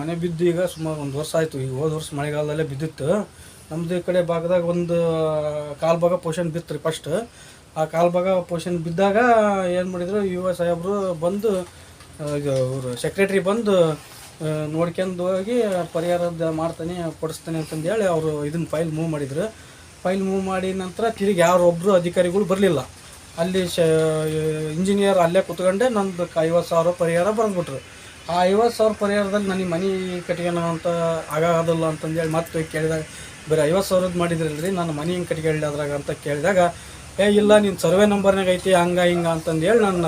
ಮನೆ ಬಿದ್ದು ಈಗ ಸುಮಾರು ಒಂದು ವರ್ಷ ಆಯಿತು. ಈಗ ಹೋದ ವರ್ಷ ಮಳೆಗಾಲದಲ್ಲೇ ಬಿದ್ದಿತ್ತು. ನಮ್ಮದು ಈ ಕಡೆ ಭಾಗದಾಗ ಒಂದು ಕಾಲು ಭಾಗ ಪೋಷನ್ ಬಿತ್ತು ರೀ ಫಸ್ಟ್ ಆ ಕಾಲು ಭಾಗ ಪೋಷನ್ ಬಿದ್ದಾಗ ಏನು ಮಾಡಿದ್ರು ಎ ಸಾಹೇಬರು ಬಂದು ಈಗ ಅವರು ಸೆಕ್ರೆಟ್ರಿ ಬಂದು ನೋಡ್ಕೊಂಡು ಹೋಗಿ ಪರಿಹಾರದ ಮಾಡ್ತಾನೆ, ಕೊಡಿಸ್ತಾನೆ ಅಂತಂದು ಹೇಳಿ ಅವರು ಇದನ್ನ ಫೈಲ್ ಮೂವ್ ಮಾಡಿದ್ರು. ಫೈಲ್ ಮೂವ್ ಮಾಡಿ ನಂತರ ತಿರುಗಿ ಯಾರೊಬ್ಬರು ಅಧಿಕಾರಿಗಳು ಬರಲಿಲ್ಲ. ಅಲ್ಲಿ ಶ ಇಂಜಿನಿಯರ್ ಅಲ್ಲೇ ಕುತ್ಕೊಂಡೆ ನಂದು ಐವತ್ತು ಸಾವಿರ ಪರಿಹಾರ ಬರೆದ್ಬಿಟ್ರು. ಆ ಐವತ್ತು ಸಾವಿರ ಪರಿಹಾರದಲ್ಲಿ ನನಗೆ ಮನೆ ಕಟ್ಗೆನ ಅಂತ ಆಗೋದಿಲ್ಲ ಅಂತಂದೇಳಿ ಮತ್ತೆ ಕೇಳಿದಾಗ, ಬರೀ ಐವತ್ತು ಸಾವಿರದ್ದು ರೀ ನಾನು ಮನೆ ಹಿಂಗೆ ಕಟ್ಕೊಳ್ಳಿ ಅದ್ರಾಗ ಅಂತ ಕೇಳಿದಾಗ, ಏ ಇಲ್ಲ ನಿನ್ನ ಸರ್ವೆ ನಂಬರ್ನಾಗ ಐತಿ, ಹಂಗ ಹಿಂಗ ಅಂತಂದೇಳಿ ನನ್ನ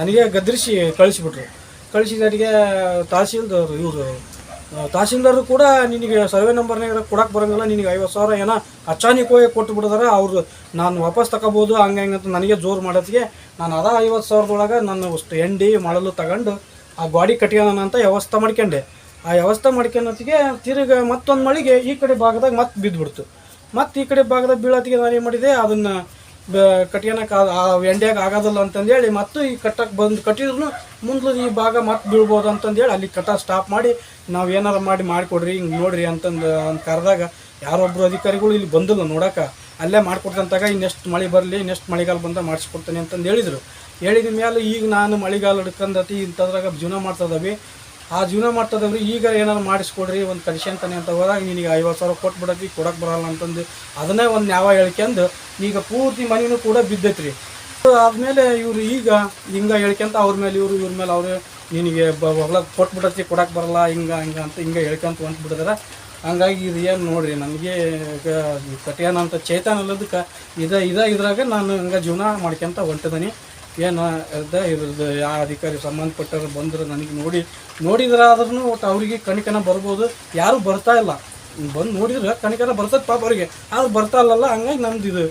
ನನಗೆ ಗದರಿಸಿ ಕಳಿಸ್ಬಿಟ್ರು. ಕಳಿಸಿದವರಿಗೆ ತಹಸೀಲ್ದವರು ಇವರು ತಹಸೀಲ್ದಾರರು ಕೂಡ ನಿನಗೆ ಸರ್ವೆ ನಂಬರ್ನಾಗ ಕೊಡಕ್ಕೆ ಬರೋಂಗಿಲ್ಲ, ನಿನಗೆ ಐವತ್ತು ಸಾವಿರ ಏನೋ ಅಚಾನಿಕವಾಗಿ ಕೊಟ್ಟು ಬಿಡಿದಾರೆ ಅವರು ನಾನು ವಾಪಸ್ ತಗೋಬೋದು, ಹಂಗೆ ಹಿಂಗೆ ನನಗೆ ಜೋರು ಮಾಡೋದಕ್ಕೆ ನಾನು ಅದ ಐವತ್ತು ಸಾವಿರದೊಳಗೆ ನಾನು ಅಷ್ಟು ಎಂಡಿ ಮಳಲು ತಗೊಂಡು ಆ ಗಾಡಿ ಕಟ್ಕೊಳ್ಳೋಣ ಅಂತ ವ್ಯವಸ್ಥೆ ಮಾಡ್ಕೊಂಡೆ. ಆ ವ್ಯವಸ್ಥೆ ಮಾಡ್ಕೊಳತ್ತಿಗೆ ತಿರುಗ ಮತ್ತೊಂದು ಮಳಿಗೆ ಈ ಕಡೆ ಭಾಗದಾಗ ಮತ್ತೆ ಬಿದ್ದುಬಿಡ್ತು ಮತ್ತು ಈ ಕಡೆ ಭಾಗದಾಗ ಬೀಳತ್ತಿಗೆ ನಾನು ಏನು ಮಾಡಿದೆ, ಅದನ್ನು ಕಟ್ಕೊಳಕ್ಕೆ ಎಂಡ್ಯಾಗ ಆಗೋದಿಲ್ಲ ಅಂತಂದೇಳಿ, ಮತ್ತು ಈ ಕಟ್ಟಕ್ಕೆ ಬಂದು ಕಟ್ಟಿದ್ರು ಮುಂದೆ ಈ ಭಾಗ ಮತ್ತೆ ಬೀಳ್ಬೋದು ಅಂತಂದೇಳಿ ಅಲ್ಲಿ ಕಟ್ಟ ಸ್ಟಾಪ್ ಮಾಡಿ, ನಾವು ಏನಾರ ಮಾಡಿ ಮಾಡಿಕೊಡ್ರಿ, ಹಿಂಗೆ ನೋಡ್ರಿ ಅಂತಂದು ಅಂತ ಕರೆದಾಗ ಯಾರೊಬ್ಬರು ಅಧಿಕಾರಿಗಳು ಇಲ್ಲಿ ಬಂದಿಲ್ಲ ನೋಡೋಕೆ. ಅಲ್ಲೇ ಮಾಡಿಕೊಡ್ತಂತಾಗ ಇನ್ನೆಷ್ಟು ಮಳೆ ಬರಲಿ, ಇನ್ನೆಷ್ಟು ಮಳೆಗಾಲ ಬಂದ ಮಾಡಿಸ್ಕೊಡ್ತೇನೆ ಅಂತಂದು ಹೇಳಿದರು. ಹೇಳಿದ ಮೇಲೆ ಈಗ ನಾನು ಮಳೆಗಾಲ ಹಿಡ್ಕೊಂಡತಿ ಇಂಥದ್ರಾಗ ಜೀವನ ಮಾಡ್ತದವಿ. ಆ ಜೀವನ ಮಾಡ್ತದವ್ರಿ ಈಗ ಏನಾರು ಮಾಡಿಸ್ಕೊಡ್ರಿ, ಒಂದು ಕಡಿಸ್ಕೊಂತಾನೆ ಅಂತ ಹೋದಾಗ ನಿನಗೆ ಐವತ್ತು ಸಾವಿರ ಕೊಟ್ಟು ಬಿಡತ್ತಿ ಕೊಡಕ್ಕೆ ಬರಲ್ಲ ಅಂತಂದು ಅದನ್ನೇ ಒಂದು ನ್ಯಾವ ಹೇಳ್ಕೊಂಡು ಈಗ ಪೂರ್ತಿ ಮನೆಯೂ ಕೂಡ ಬಿದ್ದೈತ್ರಿ. ಆದಮೇಲೆ ಇವರು ಈಗ ಹಿಂಗೆ ಹೇಳ್ಕೊಂತ ಅವ್ರ ಮೇಲೆ ಇವರು, ಇವ್ರ ಮೇಲೆ ಅವರು ನಿನಗೆ ಹೊಲ ಬಿಡತ್ತಿ ಕೊಡಕ್ಕೆ ಬರಲ್ಲ, ಹಿಂಗೆ ಹಿಂಗೆ ಅಂತ, ಹಿಂಗೆ ಹೇಳ್ಕೊಂತ ಹೊಂಟ್ಬಿಟ್ಟಿದಾರೆ ಹಂಗಾಗಿ ಇದು ಏನು ನೋಡಿರಿ ನನಗೆ ಕಟ್ಯಾನ ಅಂತ ಅಲ್ಲದಕ್ಕೆ ಇದ ಇದ ಇದ್ರಾಗ ನಾನು ಹಂಗೆ ಜೀವನ ಮಾಡ್ಕೊಂತ ಹೊಂಟಿದ್ದೀನಿ ಏನು ಅದ ಇದ್ರದ್ದು ಯಾವ ಅಧಿಕಾರಿ ಸಂಬಂಧಪಟ್ಟರು ಬಂದರು ನನಗೆ ನೋಡಿ ನೋಡಿದ್ರಾದ್ರೂ ಒಟ್ಟು ಅವರಿಗೆ ಕಣಿಕನ ಬರ್ಬೋದು. ಯಾರೂ ಬರ್ತಾ ಇಲ್ಲ. ಬಂದು ನೋಡಿದ್ರೆ ಕಣಿಕನ ಬರ್ತದೆ ಪಾಪ ಅವರಿಗೆ. ಆದ್ರೆ ಬರ್ತಾ ಇಲ್ಲಲ್ಲ, ಹಂಗಾಗಿ ನಮ್ದು ಇದು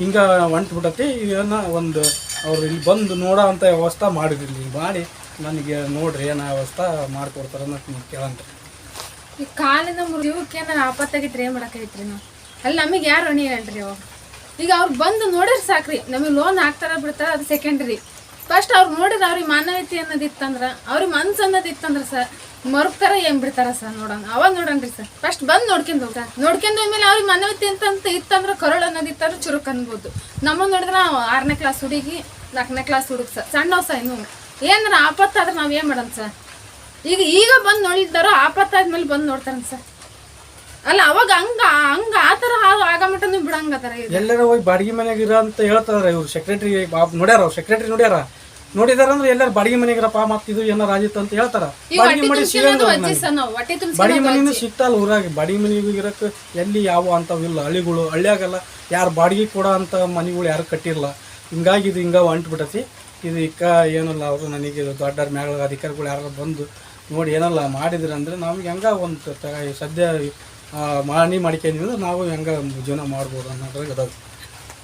ಹಿಂಗೆ ಹೊಂಟು ಬಿಟ್ಟತಿ ಇದನ್ನು ಒಂದು ಅವ್ರು ಇಲ್ಲಿ ಬಂದು ನೋಡೋ ಅಂಥ ವ್ಯವಸ್ಥೆ ಮಾಡಿದ್ರಿ. ಮಾಡಿ ನನಗೆ ನೋಡ್ರಿ ಏನು ವ್ಯವಸ್ಥೆ ಮಾಡಿಕೊಡ್ತಾರೆ ಅನ್ನೋದು ಕೇಳಂತ ಈ ಕಾಲಿನ ಮುರಿದ ಏನಾರು ಆಪತ್ತಾಗಿದ್ರೆ ಏನು ಮಾಡಕೈತ್ರಿ ನಾವು? ಅಲ್ಲಿ ನಮಗೆ ಯಾರು ಅಣಿ ಹೇಳ್ರಿ ಅವಾಗ ಈಗ ಅವ್ರು ಬಂದು ನೋಡಿದ್ರೆ ಸಾಕ್ರಿ. ನಮಗೆ ಲೋನ್ ಹಾಕ್ತಾರ ಬಿಡ್ತಾರ, ಅದು ಸೆಕೆಂಡ್ರಿ ಫಸ್ಟ್ ಅವ್ರು ನೋಡಿದ್ರೆ ಅವ್ರಿಗೆ ಮಾನವೀಯತೆ ಅನ್ನೋದಿತ್ತಂದ್ರ, ಅವ್ರಿಗೆ ಮನ್ಸು ಅನ್ನೋದಿತ್ತಂದ್ರ ಸರ್, ಮರುಕ್ತಾರ ಏನು ಬಿಡ್ತಾರ ಸರ್ ನೋಡೋಣ. ಅವಾಗ ನೋಡನ್ರಿ ಸರ್. ಫಸ್ಟ್ ಬಂದು ನೋಡ್ಕೊಂಡು ಹೋಗ ನೋಡ್ಕೊಂಡು ಹೋದ್ಮೇಲೆ ಅವ್ರಿಗೆ ಮಾನವೀಯತೆ ಅಂತ ಇತ್ತಂದ್ರೆ ಕರುಳು ಅನ್ನೋದಿತ್ತಂದ್ರ ಚುರುಕ್ ಅನ್ಬೋದು. ನಮ್ಮ ನೋಡಿದ್ರೆ ಆರನೇ ಕ್ಲಾಸ್ ಹುಡುಗಿ, ನಾಲ್ಕನೇ ಕ್ಲಾಸ್ ಹುಡುಗ ಸರ್. ಸಣ್ಣ ಸರ್ ಇನ್ನು. ಏನಾರ ಆಪತ್ತಾದ್ರೆ ನಾವು ಏನು ಮಾಡೋಣ ಸರ್? ಈಗ ಈಗ ಬಂದು ನೋಡಿದ್ದಾರೋ ಆಪತ್ತಾದ್ಮೇಲೆ ಬಂದು ನೋಡ್ತಾರ ಸರ್. ಅಲ್ಲ, ಅವಾಗ ಹಂಗ ಹಂಗ ಆ ಥರ ಇದು ಎಲ್ಲಾರ ಹೋಗಿ ಬಾಡಿಗೆ ಮನೆಗೆ ಇರ ಅಂತ ಹೇಳ್ತಾರ ಇವ್ರು ಸೆಕ್ರೆಟರಿ ನೋಡ್ಯಾರ ಸೆಕ್ರೆಟರಿ ನೋಡ್ಯಾರ. ನೋಡಿದಾರ ಅಂದ್ರೆ ಎಲ್ಲರೂ ಬಾಡಿಗೆ ಮನೆಗಿರಪ್ಪ ಮತ್ತ ಇದು ಏನಾರ ಆಗಿತ್ತು ಅಂತ ಹೇಳ್ತಾರ. ಬಾಡಿಗೆ ಮನೆ ಬಾಡಿಗೆ ಮನೆನೂ ಸಿಗ್ತಲ್ಲ ಊರಾಗ ಬಾಡಿಗೆ ಮನೆಗೆ ಇರಕ್ಕೆ ಎಲ್ಲಿ ಯಾವ ಇಲ್ಲ ಹಳ್ಳಿಗಳು ಹಳ್ಳಿಯಾಗೆಲ್ಲ. ಯಾರು ಬಾಡಿಗೆ ಕೊಡೋ ಅಂತ ಮನೆಗಳು ಯಾರು ಕಟ್ಟಿರಲ್ಲ ಹಿಂಗಾಗಿ ಇದು ಹಿಂಗ ಹೊಂಟ್ಬಿಟ್ಟತಿ ಇದು ಇಕ್ಕ ಏನಲ್ಲ ಅವರು ನನಗೆ ದೊಡ್ಡ ಮ್ಯಾಗಳ ಅಧಿಕಾರಿಗಳು ಯಾರು ಬಂದು ನೋಡಿ ಏನಲ್ಲ ಮಾಡಿದ್ರಂದ್ರೆ ನಮ್ಗೆ ಹೆಂಗ ಒಂದು ಸದ್ಯ ಮಾಣಿ ಮಾಡ್ಕೊಂಡಿದ್ರೆ ನಾವು ಹೆಂಗೆ ಜೀವನ ಮಾಡ್ಬೋದು ಅನ್ನೋದ್ರಾಗ ಅದಾವೆ